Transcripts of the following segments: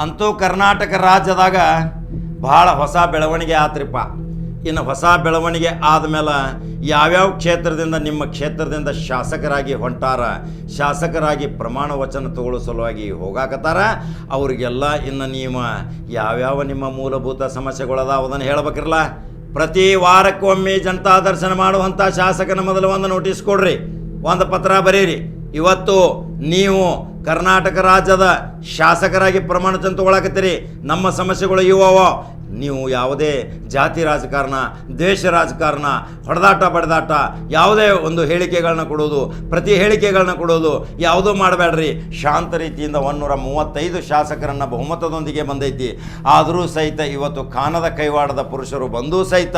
ಅಂತೂ ಕರ್ನಾಟಕ ರಾಜ್ಯದಾಗ ಭಾಳ ಹೊಸ ಬೆಳವಣಿಗೆ ಆತ್ರಿಪ್ಪ. ಇನ್ನು ಹೊಸ ಬೆಳವಣಿಗೆ ಆದಮೇಲೆ ಯಾವ್ಯಾವ ಕ್ಷೇತ್ರದಿಂದ ನಿಮ್ಮ ಕ್ಷೇತ್ರದಿಂದ ಶಾಸಕರಾಗಿ ಹೊಂಟಾರ, ಶಾಸಕರಾಗಿ ಪ್ರಮಾಣ ವಚನ ತಗೊಳ್ಳೋ ಸಲುವಾಗಿ ಹೋಗಾಕತ್ತಾರ? ಅವ್ರಿಗೆಲ್ಲ ಇನ್ನು ನೀವು ಯಾವ್ಯಾವ ನಿಮ್ಮ ಮೂಲಭೂತ ಸಮಸ್ಯೆಗಳದ ಅದನ್ನು ಹೇಳ್ಬೇಕಿರಲ್ಲ ಪ್ರತಿ ವಾರಕ್ಕೊಮ್ಮೆ ಜನತಾ ದರ್ಶನ ಮಾಡುವಂಥ ಶಾಸಕನ ಮೊದಲು ಒಂದು ನೋಟಿಸ್ ಕೊಡ್ರಿ. ಒಂದು ಪತ್ರ ಬರೀರಿ. ಇವತ್ತು ನೀವು ಕರ್ನಾಟಕ ರಾಜ್ಯದ ಶಾಸಕರಾಗಿ ಪ್ರಮಾಣ ಚಂದ ತಗೊಳಕತ್ತೀರಿ. ನಮ್ಮ ಸಮಸ್ಯೆಗಳು ಇವು ನೀವು ಯಾವುದೇ ಜಾತಿ ರಾಜಕಾರಣ, ದೇಶ ರಾಜಕಾರಣ, ಹೊಡೆದಾಟ ಬಡದಾಟ, ಯಾವುದೇ ಒಂದು ಹೇಳಿಕೆಗಳನ್ನ ಕೊಡೋದು, ಪ್ರತಿ ಹೇಳಿಕೆಗಳನ್ನ ಕೊಡೋದು ಯಾವುದೂ ಮಾಡಬೇಡ್ರಿ. ಶಾಂತ ರೀತಿಯಿಂದ ಒಂದೂರ ಮೂವತ್ತೈದು ಶಾಸಕರನ್ನು ಬಹುಮತದೊಂದಿಗೆ ಬಂದೈತಿ. ಆದರೂ ಸಹಿತ ಇವತ್ತು ಕಾನದ ಕೈವಾಡದ ಪುರುಷರು ಬಂದೂ ಸಹಿತ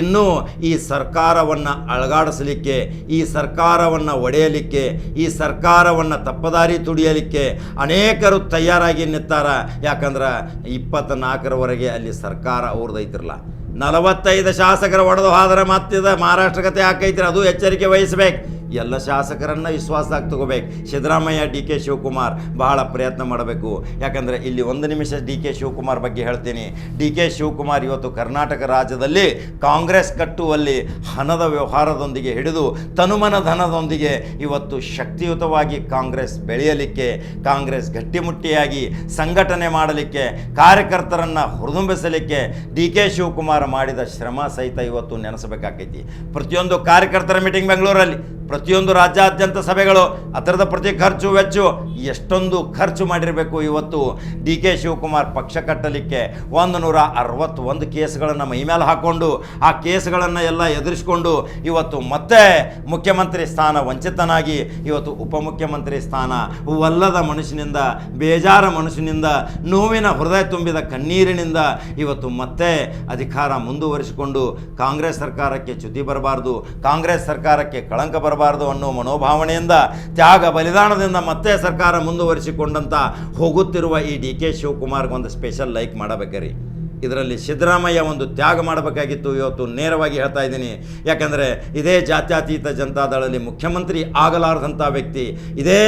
ಇನ್ನೂ ಈ ಸರ್ಕಾರವನ್ನು ಅಳಗಾಡಿಸಲಿಕ್ಕೆ, ಈ ಸರ್ಕಾರವನ್ನು ಒಡೆಯಲಿಕ್ಕೆ, ಈ ಸರ್ಕಾರವನ್ನು ತಪ್ಪದಾರಿ ತುಡಿಯಲಿಕ್ಕೆ ಅನೇಕರು ತಯಾರಾಗಿ ನಿಂತಾರ. ಯಾಕಂದ್ರೆ ಇಪ್ಪತ್ತ್ನಾಲ್ಕರವರೆಗೆ ಅಲ್ಲಿ ಸರ್ಕಾರ ಅವ್ರದ್ದೈತಿರಲ್ಲ ನಲವತ್ತೈದು ಶಾಸಕರ ಒಡೆದು ಹೋದ್ರೆ ಮತ್ತಿದ ಮಹಾರಾಷ್ಟ್ರ ಕತೆ ಹಾಕೈತ್ರಿ, ಅದು ಎಚ್ಚರಿಕೆ ವಹಿಸ್ಬೇಕು. ಎಲ್ಲ ಶಾಸಕರನ್ನ ವಿಶ್ವಾಸದಾಗ ತಗೋಬೇಕು. ಸಿದ್ದರಾಮಯ್ಯ, ಡಿ ಕೆ ಶಿವಕುಮಾರ್ ಬಹಳ ಪ್ರಯತ್ನ ಮಾಡಬೇಕು. ಯಾಕಂದರೆ ಇಲ್ಲಿ ಒಂದು ನಿಮಿಷ ಡಿ ಕೆ ಶಿವಕುಮಾರ್ ಬಗ್ಗೆ ಹೇಳ್ತೀನಿ. ಡಿ ಕೆ ಶಿವಕುಮಾರ್ ಇವತ್ತು ಕರ್ನಾಟಕ ರಾಜ್ಯದಲ್ಲಿ ಕಾಂಗ್ರೆಸ್ ಕಟ್ಟುವಲ್ಲಿ ಹಣದ ವ್ಯವಹಾರದೊಂದಿಗೆ ಹಿಡಿದು ತನುಮನ ಧನದೊಂದಿಗೆ ಇವತ್ತು ಶಕ್ತಿಯುತವಾಗಿ ಕಾಂಗ್ರೆಸ್ ಬೆಳೆಯಲಿಕ್ಕೆ, ಕಾಂಗ್ರೆಸ್ ಗಟ್ಟಿಮುಟ್ಟಿಯಾಗಿ ಸಂಘಟನೆ ಮಾಡಲಿಕ್ಕೆ, ಕಾರ್ಯಕರ್ತರನ್ನು ಹುರಿದುಂಬಿಸಲಿಕ್ಕೆ ಡಿ ಕೆ ಶಿವಕುಮಾರ್ ಮಾಡಿದ ಶ್ರಮ ಸಹಿತ ಇವತ್ತು ನೆನೆಸಬೇಕಾಗೈತಿ. ಪ್ರತಿಯೊಂದು ಕಾರ್ಯಕರ್ತರ ಮೀಟಿಂಗ್ ಬೆಂಗಳೂರಲ್ಲಿ ಪ್ರತಿಯೊಂದು ರಾಜ್ಯಾದ್ಯಂತ ಸಭೆಗಳು ಅದರದ ಪ್ರತಿ ಖರ್ಚು ವೆಚ್ಚು ಎಷ್ಟೊಂದು ಖರ್ಚು ಮಾಡಿರಬೇಕು ಇವತ್ತು. ಡಿ ಕೆ ಶಿವಕುಮಾರ್ ಪಕ್ಷ ಕಟ್ಟಲಿಕ್ಕೆ ಒಂದು ನೂರ ಅರವತ್ತೊಂದು ಕೇಸ್ಗಳನ್ನು ಮೈಮೇಲೆ ಹಾಕ್ಕೊಂಡು, ಆ ಕೇಸ್ಗಳನ್ನು ಎಲ್ಲ ಎದುರಿಸ್ಕೊಂಡು ಇವತ್ತು ಮತ್ತೆ ಮುಖ್ಯಮಂತ್ರಿ ಸ್ಥಾನ ವಂಚಿತನಾಗಿ, ಇವತ್ತು ಉಪಮುಖ್ಯಮಂತ್ರಿ ಸ್ಥಾನ ಒಲ್ಲದ ಮನುಷ್ಯನಿಂದ ಬೇಜಾರ ಮನುಷ್ಯನಿಂದ ನೋವಿನ ಹೃದಯ ತುಂಬಿದ ಕಣ್ಣೀರಿನಿಂದ ಇವತ್ತು ಮತ್ತೆ ಅಧಿಕಾರ ಮುಂದುವರಿಸಿಕೊಂಡು ಕಾಂಗ್ರೆಸ್ ಸರ್ಕಾರಕ್ಕೆ ಚ್ಯುತಿ ಬರಬಾರ್ದು, ಕಾಂಗ್ರೆಸ್ ಸರ್ಕಾರಕ್ಕೆ ಕಳಂಕ ಬರಬಾರ್ದು. ಅನ್ನೋ ಮನೋಭಾವನೆಯಿಂದ ತ್ಯಾಗ ಬಲಿದಾನದಿಂದ ಮತ್ತೆ ಸರ್ಕಾರ ಮುಂದುವರಿಸಿಕೊಂಡಂತ ಹೋಗುತ್ತಿರುವ ಈ ಡಿ ಕೆ ಶಿವಕುಮಾರ್ಗೆ ಒಂದು ಸ್ಪೆಷಲ್ ಲೈಕ್ ಮಾಡಬೇಕರಿ. ಇದರಲ್ಲಿ ಸಿದ್ದರಾಮಯ್ಯ ಒಂದು ತ್ಯಾಗ ಮಾಡಬೇಕಾಗಿತ್ತು ಇವತ್ತು ನೇರವಾಗಿ ಹೇಳ್ತಾ ಇದ್ದೀನಿ. ಯಾಕಂದರೆ ಇದೇ ಜಾತ್ಯತೀತ ಜನತಾದಳಲ್ಲಿ ಮುಖ್ಯಮಂತ್ರಿ ಆಗಲಾರದಂಥ ವ್ಯಕ್ತಿ, ಇದೇ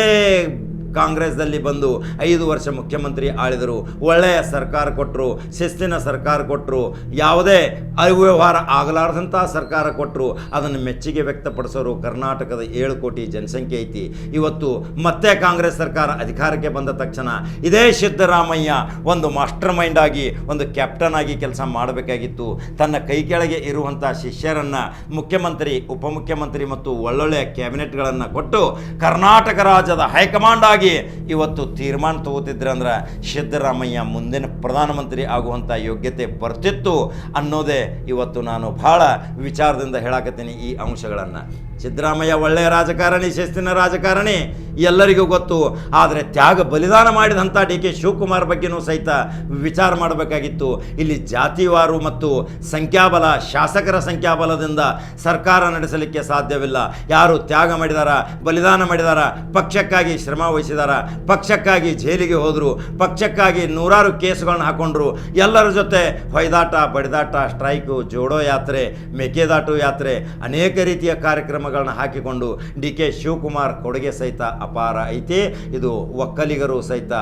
ಕಾಂಗ್ರೆಸ್ದಲ್ಲಿ ಬಂದು ಐದು ವರ್ಷ ಮುಖ್ಯಮಂತ್ರಿ ಆಳಿದರು, ಒಳ್ಳೆಯ ಸರ್ಕಾರ ಕೊಟ್ಟರು ಶಿಸ್ತಿನ ಸರ್ಕಾರ ಕೊಟ್ಟರು ಯಾವುದೇ ಅವ್ಯವಹಾರ ಆಗಲಾರದಂಥ ಸರ್ಕಾರ ಕೊಟ್ಟರು ಅದನ್ನು ಮೆಚ್ಚುಗೆ ವ್ಯಕ್ತಪಡಿಸೋರು ಕರ್ನಾಟಕದ ಏಳು ಕೋಟಿ ಜನಸಂಖ್ಯೆ ಐತಿ. ಇವತ್ತು ಮತ್ತೆ ಕಾಂಗ್ರೆಸ್ ಸರ್ಕಾರ ಅಧಿಕಾರಕ್ಕೆ ಬಂದ ತಕ್ಷಣ ಇದೇ ಸಿದ್ದರಾಮಯ್ಯ ಒಂದು ಮಾಸ್ಟರ್ ಮೈಂಡ್ ಆಗಿ, ಒಂದು ಕ್ಯಾಪ್ಟನ್ ಆಗಿ ಕೆಲಸ ಮಾಡಬೇಕಾಗಿತ್ತು. ತನ್ನ ಕೈ ಕೆಳಗೆ ಇರುವಂಥ ಶಿಷ್ಯರನ್ನು ಮುಖ್ಯಮಂತ್ರಿ, ಉಪಮುಖ್ಯಮಂತ್ರಿ ಮತ್ತು ಒಳ್ಳೊಳ್ಳೆಯ ಕ್ಯಾಬಿನೆಟ್ಗಳನ್ನು ಕೊಟ್ಟು ಕರ್ನಾಟಕ ರಾಜ್ಯದ ಹೈಕಮಾಂಡ್ ಆಗಿ ಇವತ್ತು ತೀರ್ಮಾನ ತಗೋತಿದ್ರೆ ಅಂದ್ರೆ ಸಿದ್ದರಾಮಯ್ಯ ಮುಂದಿನ ಪ್ರಧಾನಮಂತ್ರಿ ಆಗುವಂಥ ಯೋಗ್ಯತೆ ಬರ್ತಿತ್ತು ಅನ್ನೋದೇ ಇವತ್ತು ನಾನು ಬಹಳ ವಿಚಾರದಿಂದ ಹೇಳಾಕತ್ತೀನಿ ಈ ಅಂಶಗಳನ್ನು. ಸಿದ್ದರಾಮಯ್ಯ ಒಳ್ಳೆಯ ರಾಜಕಾರಣಿ, ಶಿಸ್ತಿನ ರಾಜಕಾರಣಿ, ಎಲ್ಲರಿಗೂ ಗೊತ್ತು. ಆದರೆ ತ್ಯಾಗ ಬಲಿದಾನ ಮಾಡಿದಂಥ ಡಿ ಕೆ ಶಿವಕುಮಾರ್ ಬಗ್ಗೆನೂ ಸಹಿತ ವಿಚಾರ ಮಾಡಬೇಕಾಗಿತ್ತು. ಇಲ್ಲಿ ಜಾತಿವಾರು ಮತ್ತು ಸಂಖ್ಯಾಬಲ, ಶಾಸಕರ ಸಂಖ್ಯಾಬಲದಿಂದ ಸರ್ಕಾರ ನಡೆಸಲಿಕ್ಕೆ ಸಾಧ್ಯವಿಲ್ಲ. ಯಾರು ತ್ಯಾಗ ಮಾಡಿದಾರ, ಬಲಿದಾನ ಮಾಡಿದಾರ, ಪಕ್ಷಕ್ಕಾಗಿ ಶ್ರಮ ವಹಿಸಿದಾರ ಪಕ್ಷಕ್ಕಾಗಿ ಜೈಲಿಗೆ ಹೋದರು. ಪಕ್ಷಕ್ಕಾಗಿ ನೂರಾರು ಕೇಸುಗಳನ್ನ ಹಾಕೊಂಡ್ರು. ಎಲ್ಲರ ಜೊತೆ ಹೊಯ್ದಾಟ, ಬಡಿದಾಟ, ಸ್ಟ್ರೈಕು, ಜೋಡೋ ಯಾತ್ರೆ, ಮೇಕೆದಾಟು ಯಾತ್ರೆ, ಅನೇಕ ರೀತಿಯ ಕಾರ್ಯಕ್ರಮಗಳನ್ನ ಹಾಕಿಕೊಂಡು ಡಿ ಕೆ ಶಿವಕುಮಾರ್ ಕೊಡುಗೆ ಸಹಿತ ಅಪಾರ ಐತಿ. ಇದು ಒಕ್ಕಲಿಗರು ಸಹಿತ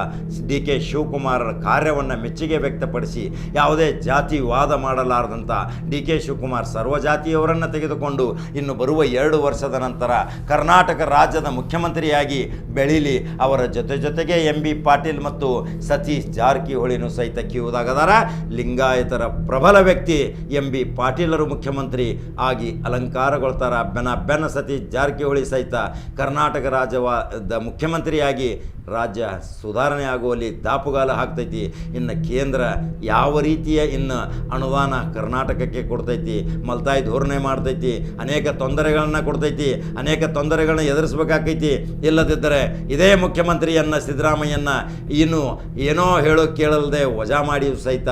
ಡಿ ಕೆ ಶಿವಕುಮಾರರ ಕಾರ್ಯವನ್ನು ಮೆಚ್ಚುಗೆ ವ್ಯಕ್ತಪಡಿಸಿ ಯಾವುದೇ ಜಾತಿ ವಾದ ಮಾಡಲಾರದಂಥ ಡಿ ಕೆ ಶಿವಕುಮಾರ್ ಸರ್ವಜಾತಿಯವರನ್ನು ತೆಗೆದುಕೊಂಡು ಇನ್ನು ಬರುವ ಎರಡು ವರ್ಷದ ನಂತರ ಕರ್ನಾಟಕ ರಾಜ್ಯದ ಮುಖ್ಯಮಂತ್ರಿಯಾಗಿ ಬೆಳೀಲಿ ಅವರ ಜೊತೆ ಜೊತೆಗೆ ಎಂ ಬಿ ಪಾಟೀಲ್ ಮತ್ತು ಸತೀಶ್ ಜಾರಕಿಹೊಳಿನೂ ಸಹಿತ ಕಿವುದಾಗದಾರ. ಲಿಂಗಾಯತರ ಪ್ರಬಲ ವ್ಯಕ್ತಿ ಎಂ ಬಿ ಪಾಟೀಲರು ಮುಖ್ಯಮಂತ್ರಿ ಆಗಿ ಅಲಂಕಾರಗೊಳ್ತಾರ. ಬೆನ ಬೆನ್ನ ಸತೀಶ್ ಜಾರಕಿಹೊಳಿ ಸಹಿತ ಕರ್ನಾಟಕ ರಾಜ್ಯವಾದ ಮುಖ್ಯಮಂತ್ರಿಯಾಗಿ ರಾಜ್ಯ ಸುಧಾರಣೆ ಆಗುವಲ್ಲಿ ದಾಪುಗಾಲ ಹಾಕ್ತೈತಿ. ಇನ್ನು ಕೇಂದ್ರ ಯಾವ ರೀತಿಯ ಇನ್ನು ಅನುದಾನ ಕರ್ನಾಟಕಕ್ಕೆ ಕೊಡ್ತೈತಿ? ಮಲ್ತಾಯಿ ಧೋರಣೆ ಮಾಡ್ತೈತಿ. ಅನೇಕ ತೊಂದರೆಗಳನ್ನು ಕೊಡ್ತೈತಿ. ಅನೇಕ ತೊಂದರೆಗಳನ್ನ ಎದುರಿಸ್ಬೇಕಾಕೈತಿ. ಇಲ್ಲದಿದ್ದರೆ ಇದೇ ಮುಖ್ಯಮಂತ್ರಿಯನ್ನ ಸಿದ್ದರಾಮಯ್ಯನ ಇನ್ನು ಏನೋ ಹೇಳೋ ಕೇಳಲ್ದೆ ವಜಾ ಮಾಡಿ ಸಹಿತ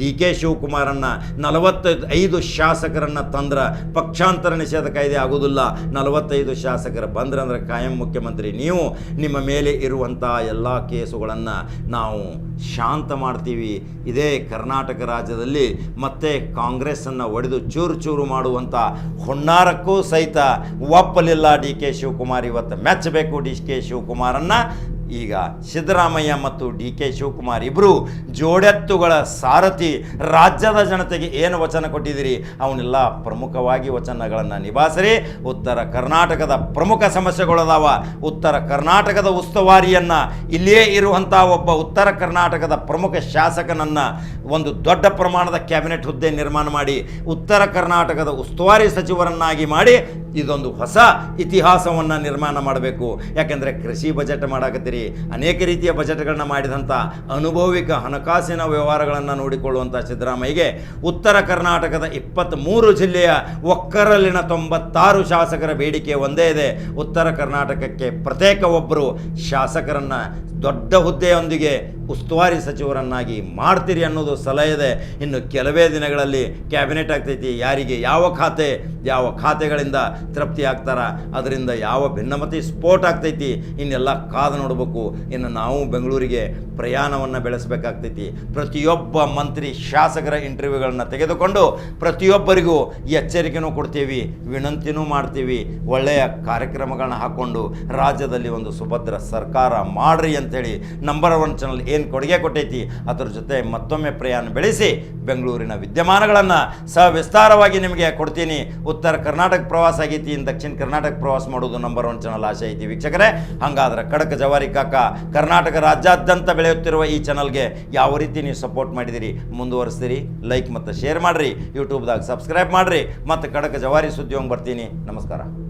ಡಿ ಕೆ ಶಿವಕುಮಾರನ್ನ ನಲವತ್ತೈದು ಐದು ಶಾಸಕರನ್ನ ತಂದ್ರ ಪಕ್ಷಾಂತರ ನಿಷೇಧ ಕಾಯ್ದೆ ಆಗೋದಿಲ್ಲ ನಲವತ್ತೈದು ಶಾಸಕರು ಬಂದ್ರೆ ಅಂದ್ರೆ ಕಾಯಂ ಮುಖ್ಯಮಂತ್ರಿ. ನೀವು ನಿಮ್ಮ ಮೇಲೆ ಇರುವಂಥ ಎಲ್ಲ ಕೇಸುಗಳನ್ನು ನಾವು ಶಾಂತ ಮಾಡ್ತೀವಿ. ಇದೇ ಕರ್ನಾಟಕ ರಾಜ್ಯದಲ್ಲಿ ಮತ್ತೆ ಕಾಂಗ್ರೆಸ್ಸನ್ನು ಒಡೆದು ಚೂರು ಚೂರು ಮಾಡುವಂಥ ಹೊನ್ನಾರಕ್ಕೂ ಸಹಿತ ಒಪ್ಪಲಿಲ್ಲ ಡಿ ಕೆ ಶಿವಕುಮಾರ್. ಇವತ್ತು ಮೆಚ್ಚಬೇಕು ಡಿ ಕೆ ಶಿವಕುಮಾರನ್ನು. ಈಗ ಸಿದ್ದರಾಮಯ್ಯ ಮತ್ತು ಡಿ ಕೆ ಶಿವಕುಮಾರ್ ಇಬ್ಬರು ಜೋಡೆತ್ತುಗಳ ಸಾರಥಿ, ರಾಜ್ಯದ ಜನತೆಗೆ ಏನು ವಚನ ಕೊಟ್ಟಿದ್ದೀರಿ? ಅವನ್ನೆಲ್ಲ ಪ್ರಮುಖವಾಗಿ ವಚನಗಳನ್ನು ನಿಭಾಯಿಸಿರಿ. ಉತ್ತರ ಕರ್ನಾಟಕದ ಪ್ರಮುಖ ಸಮಸ್ಯೆಗಳದಾವ. ಉತ್ತರ ಕರ್ನಾಟಕದ ಉಸ್ತುವಾರಿಯನ್ನು ಇಲ್ಲಿಯೇ ಇರುವಂಥ ಒಬ್ಬ ಉತ್ತರ ಕರ್ನಾಟಕದ ಪ್ರಮುಖ ಶಾಸಕನನ್ನು ಒಂದು ದೊಡ್ಡ ಪ್ರಮಾಣದ ಕ್ಯಾಬಿನೆಟ್ ಹುದ್ದೆ ನಿರ್ಮಾಣ ಮಾಡಿ, ಉತ್ತರ ಕರ್ನಾಟಕದ ಉಸ್ತುವಾರಿ ಸಚಿವರನ್ನಾಗಿ ಮಾಡಿ ಇದೊಂದು ಹೊಸ ಇತಿಹಾಸವನ್ನು ನಿರ್ಮಾಣ ಮಾಡಬೇಕು. ಯಾಕೆಂದರೆ ಕೃಷಿ ಬಜೆಟ್ ಮಾಡಾಕತ್ತೀರಿ. ಅನೇಕ ರೀತಿಯ ಬಜೆಟ್ಗಳನ್ನು ಮಾಡಿದಂಥ ಅನುಭವಿಕ ಹಣಕಾಸಿನ ವ್ಯವಹಾರಗಳನ್ನು ನೋಡಿಕೊಳ್ಳುವಂಥ ಸಿದ್ದರಾಮಯ್ಯಗೆ ಉತ್ತರ ಕರ್ನಾಟಕದ ಇಪ್ಪತ್ತ್ಮೂರು ಜಿಲ್ಲೆಯ ಒಕ್ಕರಲ್ಲಿನ ತೊಂಬತ್ತಾರು ಶಾಸಕರ ಬೇಡಿಕೆ ಒಂದೇ ಇದೆ. ಉತ್ತರ ಕರ್ನಾಟಕಕ್ಕೆ ಪ್ರತ್ಯೇಕ ಒಬ್ಬರು ಶಾಸಕರನ್ನು ದೊಡ್ಡ ಹುದ್ದೆಯೊಂದಿಗೆ ಉಸ್ತುವಾರಿ ಸಚಿವರನ್ನಾಗಿ ಮಾಡ್ತೀರಿ ಅನ್ನೋದು ಸಲಹೆ ಇದೆ. ಇನ್ನು ಕೆಲವೇ ದಿನಗಳಲ್ಲಿ ಕ್ಯಾಬಿನೆಟ್ ಆಗ್ತೈತಿ. ಯಾರಿಗೆ ಯಾವ ಖಾತೆ, ಯಾವ ಖಾತೆಗಳಿಂದ ತೃಪ್ತಿ ಆಗ್ತಾರ, ಅದರಿಂದ ಯಾವ ಭಿನ್ನಮತಿ ಸ್ಫೋಟ ಆಗ್ತೈತಿ, ಇನ್ನೆಲ್ಲ ಕಾದು ನೋಡಬೇಕು. ಇನ್ನು ನಾವು ಬೆಂಗಳೂರಿಗೆ ಪ್ರಯಾಣವನ್ನು ಬೆಳೆಸಬೇಕಾಗ್ತೈತಿ. ಪ್ರತಿಯೊಬ್ಬ ಮಂತ್ರಿ, ಶಾಸಕರ ಇಂಟರ್ವ್ಯೂಗಳನ್ನು ತೆಗೆದುಕೊಂಡು ಪ್ರತಿಯೊಬ್ಬರಿಗೂ ಎಚ್ಚರಿಕೆನೂ ಕೊಡ್ತೀವಿ, ವಿನಂತಿನೂ ಮಾಡ್ತೀವಿ. ಒಳ್ಳೆಯ ಕಾರ್ಯಕ್ರಮಗಳನ್ನ ಹಾಕ್ಕೊಂಡು ರಾಜ್ಯದಲ್ಲಿ ಒಂದು ಸುಭದ್ರ ಸರ್ಕಾರ ಮಾಡ್ರಿ ಅಂತೇಳಿ ನಂಬರ್ ಒನ್ ಚಾನಲ್ ಏನು ಕೊಡುಗೆ ಕೊಟ್ಟೈತಿ, ಅದರ ಜೊತೆ ಮತ್ತೊಮ್ಮೆ ಪ್ರಯಾಣ ಬೆಳೆಸಿ ಬೆಂಗಳೂರಿನ ವಿದ್ಯಮಾನಗಳನ್ನು ಸವಿಸ್ತಾರವಾಗಿ ನಿಮಗೆ ಕೊಡ್ತೀನಿ. ಉತ್ತರ ಕರ್ನಾಟಕ ಪ್ರವಾಸ ಆಗೈತಿ, ದಕ್ಷಿಣ ಕರ್ನಾಟಕ ಪ್ರವಾಸ ಮಾಡೋದು ನಂಬರ್ ಒನ್ ಚಾನಲ್ ಆಶೆ ಐತಿ ವೀಕ್ಷಕರೇ. ಹಾಗಾದ್ರೆ ಖಡಕ್ ಜವಾರಿ ಕರ್ನಾಟಕ ರಾಜ್ಯಾದ್ಯಂತ ಬೆಳೆಯುತ್ತಿರುವ ಈ ಚಾನಲ್ಗೆ ಯಾವ ರೀತಿ ನೀವು ಸಪೋರ್ಟ್ ಮಾಡಿದಿರಿ ಮುಂದುವರಿಸ್ತೀರಿ ಲೈಕ್ ಮತ್ತು ಶೇರ್ ಮಾಡಿರಿ ಯೂಟ್ಯೂಬ್ದಾಗ ಸಬ್ಸ್ಕ್ರೈಬ್ ಮಾಡಿರಿ ಮತ್ತು ಕಡಕ ಜವಾರಿ ಸುದ್ದಿ ಬರ್ತೀನಿ. ನಮಸ್ಕಾರ.